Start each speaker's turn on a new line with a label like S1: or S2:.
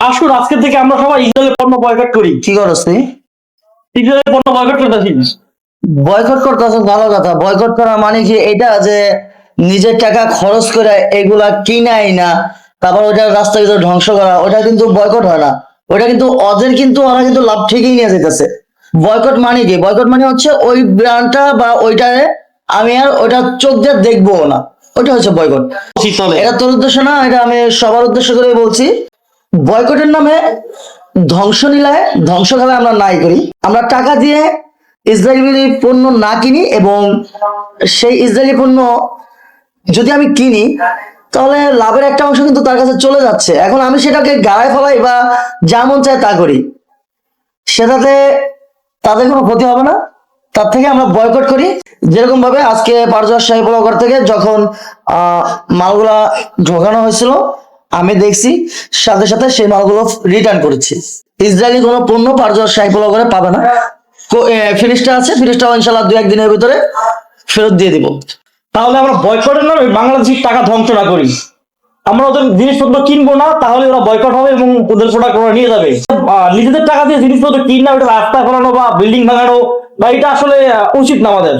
S1: আসুন আজকে থেকে আমরা সবাই ইসরায়েলের পণ্য বয়কট করি।
S2: কি করস তুই
S1: ইসরায়েলের পণ্য বয়কট করতেছি।
S2: বয়কট করতেছ ভালো কথা। বয়কট করা মানে কি? এটা যে নিজের টাকা খরচ করে এগুলা কিনাই না তারপর ওটা রাস্তা ভিতরে ধ্বংস করা ওটা কিন্তু বয়কট হয় না। ওটা কিন্তু ওদের কিন্তু ওরা কিন্তু লাভ ঠিকই নিয়ে যেতেছে। বয়কট মানে কি? বয়কট মানে হচ্ছে ওই ব্র্যান্ডটা বা ওইটারে আমি আর ওটা চোখ দিয়ে দেখব না। ওটা হচ্ছে বয়কট এটা তোর উদ্দেশ্য না? এটা আমি সবার উদ্দেশ্য করে বলছি। বয়কটের নামে ধ্বংস নিলায় ধ্বংস আমরা নাই করি। আমরা টাকা দিয়ে ইসরায়েলি পণ্য না কিনি এবং সেই ইসরায়েলি পণ্য যদি আমি কিনি, তাহলে লাভের একটা অংশ কিন্তু তার কাছে চলে যাচ্ছে। এখন আমি সেটাকে গাড়ায় ফেলাই বা যা মন চায় তা করি। সেটাতে তাদের কোনো ক্ষতি হবে না। তার থেকে আমরা বয়কট করি। যেরকম ভাবে আজকে পারজর ব্লগার থেকে যখন মালগুলা ঢোকানো হয়েছিল আমি দেখছি সাথে সাথে সেই মালগুলো রিটার্ন করেছি। ইসরায়েলি কোনো পণ্য পারজর শাহী ব্লগারে পাবে না। ফিনিশটা আছে ফিনিশটা ইনশাল্লাহ দু একদিনের ভিতরে ফেরত দিয়ে দিব।
S1: তাহলে আমরা বয়কটের নামে বাংলাদেশের টাকা ধ্বংস না করি। আমরা ওদের জিনিসপত্র কিনবো না, তাহলে ওরা বয়কট হবে এবং ওদের প্রোডাক্ট নিয়ে যাবে। নিজেদের টাকা দিয়ে জিনিসপত্র কিনা ওটা রাস্তা ফেলানো বা বিল্ডিং ভাঙানো বা এটা আসলে উচিত না আমাদের।